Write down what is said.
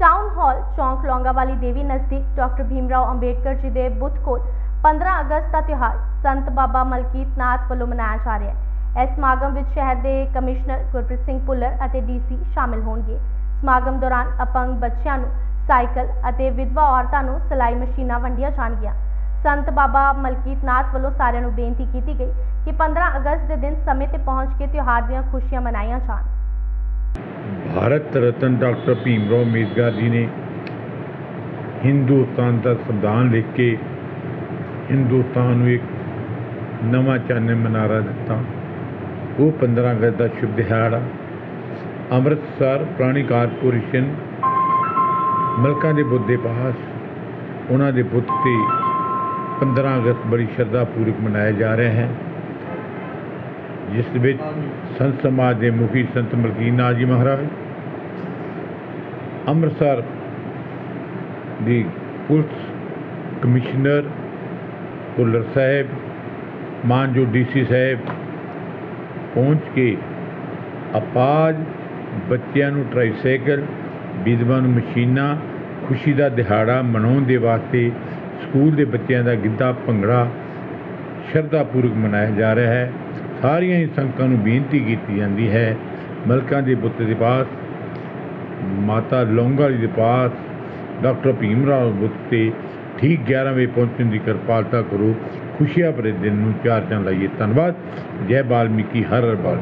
Town hall ਚੌਂਕ ਲੌਂਗਾਵਾਲੀ ਦੇਵੀ ਨਜ਼ਦੀਕ doctor Bhimrao Ambedkar ji ਦੇ ਬੁੱਤ ਕੋਲ 15 ਅਗਸਤ ਦਾ ਤਿਉਹਾਰ ਸੰਤ ਬਾਬਾ ਮਲਕੀਤ ਨਾਥ ਵੱਲੋਂ ਮਨਾਇਆ ਜਾ ਰਿਹਾ ਹੈ। ਇਸ ਸਮਾਗਮ ਵਿੱਚ ਸ਼ਹਿਰ ਦੇ ਕਮਿਸ਼ਨਰ ਗੁਰਪ੍ਰੀਤ ਸਿੰਘ ਭੁੱਲਰ ਅਤੇ ਡੀਸੀ ਸ਼ਾਮਿਲ ਹੋਣਗੇ। ਸਮਾਗਮ ਦੌਰਾਨ ਅਪੰਗ ਬੱਚਿਆਂ ਨੂੰ ਸਾਈਕਲ ਅਤੇ ਵਿਧਵਾ ਔਰਤਾਂ ਨੂੰ ਸਿਲਾਈ ਮਸ਼ੀਨਾਂ ਵੰਡੀਆਂ ਜਾਣਗੀਆਂ। ਸੰਤ ਬਾਬਾ ਮਲਕੀਤ ਨਾਥ ਵੱਲੋਂ ਸਾਰਿਆਂ ਨੂੰ ਬੇਨਤੀ ਕੀਤੀ ਗਈ ਕਿ 15 ਅਗਸਤ ਦੇ ਦਿਨ ਸਮੇਂ ਤੇ ਪਹੁੰਚ ਕੇ ਤਿਉਹਾਰ ਦੀਆਂ ਖੁਸ਼ੀਆਂ ਮਨਾਈਆਂ ਜਾਣ। ਭਾਰਤ ਰਤਨ ਡਾਕਟਰ ਭੀਮ ਰਾਓ ਅੰਬੇਦਕਰ ਜੀ ਨੇ ਹਿੰਦੁਸਤਾਨ ਦਾ ਸੰਵਿਧਾਨ ਲਿਖ ਕੇ ਹਿੰਦੁਸਤਾਨ ਨੂੰ ਇੱਕ ਨਵਾਂ ਚਾਨਣ ਮਨਾਰਾ ਦਿੱਤਾ। ਉਹ 15 ਅਗਸਤ ਦਾ ਸ਼ੁਭ ਦਿਹਾੜਾ ਅੰਮ੍ਰਿਤਸਰ ਪੁਰਾਣੀ ਕਾਰਪੋਰੇਸ਼ਨ, ਮਲਕਾਂ ਦੇ ਬੁੱਧ ਦੇ ਪਾਸ, ਉਹਨਾਂ ਦੇ ਬੁੱਤ ਤੇ 15 ਅਗਸਤ ਬੜੀ ਸ਼ਰਧਾ ਪੂਰਵਕ ਮਨਾਇਆ ਜਾ ਰਿਹਾ ਹੈ। ਜਿਸ ਵਿੱਚ ਸੰਤ ਸਮਾਜ ਦੇ ਮੁਖੀ ਸੰਤ ਮਲਕੀਤ ਨਾਥ ਜੀ ਮਹਾਰਾਜ ਅੰਮ੍ਰਿਤਸਰ ਦੀ ਪੁਲਿਸ ਕਮਿਸ਼ਨਰ ਭੁੱਲਰ ਸਾਹਿਬ, ਮਾਨਜੋ ਡੀਸੀ ਸਾਹਿਬ ਪਹੁੰਚ ਕੇ ਅਪਾਜ ਬੱਚਿਆਂ ਨੂੰ ਟ੍ਰਾਈਸਾਈਕਲ ਵਿਧਵਾ ਨੂੰ ਮਸ਼ੀਨਾਂ, ਖੁਸ਼ੀ ਦਾ ਦਿਹਾੜਾ ਮਨਾਉਣ ਦੇ ਵਾਸਤੇ ਸਕੂਲ ਦੇ ਬੱਚਿਆਂ ਦਾ ਗਿੱਧਾ ਭੰਗੜਾ ਸ਼ਰਧਾਪੂਰਵਕ ਮਨਾਇਆ ਜਾ ਰਿਹਾ ਹੈ। ਸਾਰੀਆਂ ਹੀ ਸੰਗਤਾਂ ਨੂੰ ਬੇਨਤੀ ਕੀਤੀ ਜਾਂਦੀ ਹੈ, ਮਲਕਾਂ ਦੇ ਬੁੱਤ ਦੇ ਪਾਸ ਮਾਤਾ ਲੌਂਗਾ ਜੀ ਦੇ ਪਾਸ, ਡਾਕਟਰ ਭੀਮ ਰਾਓ ਬੁੱਤ ਤੇ ਠੀਕ 11 ਵਜੇ ਪਹੁੰਚਣ ਦੀ ਕਿਰਪਾਲਤਾ ਕਰੋ। ਖੁਸ਼ੀਆਂ ਭਰੇ ਦਿਨ ਨੂੰ ਚਾਰ ਚੰਨ ਲਾਈਏ। ਧੰਨਵਾਦ। ਜੈ ਬਾਲਮੀਕੀ। ਹਰ ਹਰ ਬਾਲ